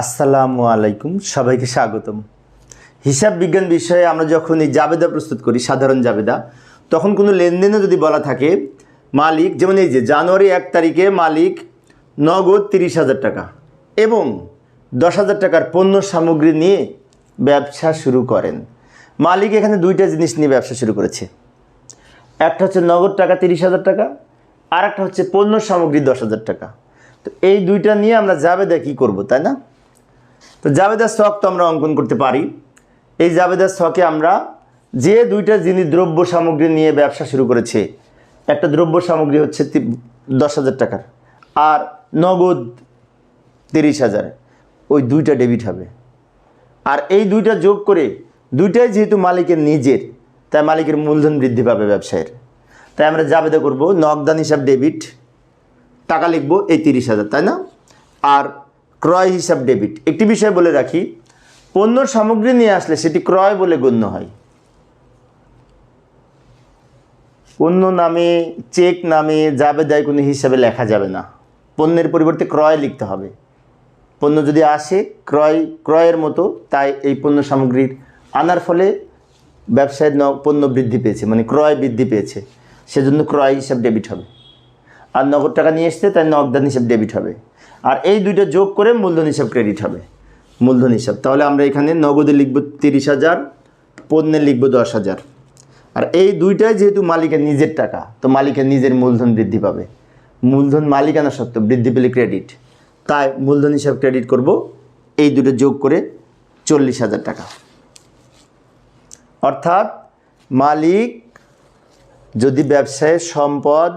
আসসালামু আলাইকুম, সবাইকে স্বাগতম। হিসাব বিজ্ঞান বিষয়ে আমরা যখন এই জাবেদা প্রস্তুত করি, সাধারণ জাবেদা, তখন কোনো লেনদেনও যদি বলা থাকে, মালিক, যেমন এই যে জানুয়ারি এক তারিখে মালিক নগদ তিরিশ হাজার টাকা এবং দশ হাজার টাকার পণ্য সামগ্রী নিয়ে ব্যবসা শুরু করেন। মালিক এখানে দুইটা জিনিস নিয়ে ব্যবসা শুরু করেছে। একটা হচ্ছে নগদ টাকা তিরিশ হাজার টাকা আর একটা হচ্ছে পণ্য সামগ্রী দশ হাজার টাকা। তো এই দুইটা নিয়ে আমরা জাবেদা কী করব, তাই না? তো জাবেদা স্টক তো আমরা অঙ্কন করতে পারি। এই জাবেদা স্টকে আমরা যে দুইটা জিনিস দ্রব্য সামগ্রী নিয়ে ব্যবসা শুরু করেছে, একটা দ্রব্য সামগ্রী হচ্ছে দশ হাজার টাকার, আর নগদ তিরিশ হাজার, ওই দুইটা ডেবিট হবে। আর এই দুইটা যোগ করে দুইটাই যেহেতু মালিকের নিজের, তাই মালিকের মূলধন বৃদ্ধি পাবে ব্যবসায়ের। তাই আমরা জাবেদা করব নগদান হিসাব ডেবিট, টাকা লিখব এই তিরিশ হাজার, তাই না? আর ক্রয় হিসাব ডেবিট। একটি বিষয় বলে রাখি পণ্য সামগ্রী নিয়ে আসলে সেটি ক্রয় বলে গণ্য হয়। পণ্য নামে, চেক নামে যাবে দেয় কোনো হিসাবে লেখা যাবে না। পণ্যের পরিবর্তে ক্রয় লিখতে হবে। পণ্য যদি আসে, ক্রয়, ক্রয়ের মতো, তাই এই পণ্য সামগ্রীর আনার ফলে ব্যবসায়ের পণ্য বৃদ্ধি পেয়েছে মানে ক্রয় বৃদ্ধি পেয়েছে। সেজন্য ক্রয় হিসাব ডেবিট হবে। আর নগদ টাকা নিয়ে এসছে, তাই নগদান হিসাব ডেবিট হবে। আর এই দুইটা যোগ করে মূলধন হিসাব ক্রেডিট হবে। মূলধন হিসাব তাহলে আমরা এখানে নগদে লিখব তিরিশ হাজার, পণ্যে লিখব দশ হাজার। আর এই দুইটাই যেহেতু মালিকের নিজের টাকা, তো মালিকের নিজের মূলধন বৃদ্ধি পাবে। মূলধন মালিকানা সত্ত্ব বৃদ্ধি পেলে ক্রেডিট তাই মূলধন হিসাব ক্রেডিট করব এই দুটো যোগ করে চল্লিশ হাজার টাকা। অর্থাৎ মালিক যদি ব্যবসায় সম্পদ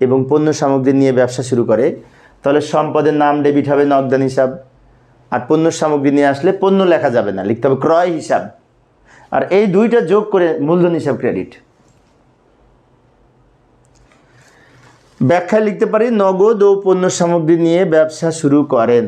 এবং পণ্য সামগ্রী নিয়ে ব্যবসা শুরু করে তাহলে সম্পদের নাম ডেবিট হবে, নগদান হিসাব। আর পণ্য সামগ্রী নিয়ে আসলে পণ্য লেখা যাবে না, লিখতে হবে ক্রয় হিসাব। আর এই দুইটা যোগ করে মূলধন হিসাব ক্রেডিট ব্যাখ্যায় লিখতে পারি, নগদ ও পণ্য সামগ্রী নিয়ে ব্যবসা শুরু করেন।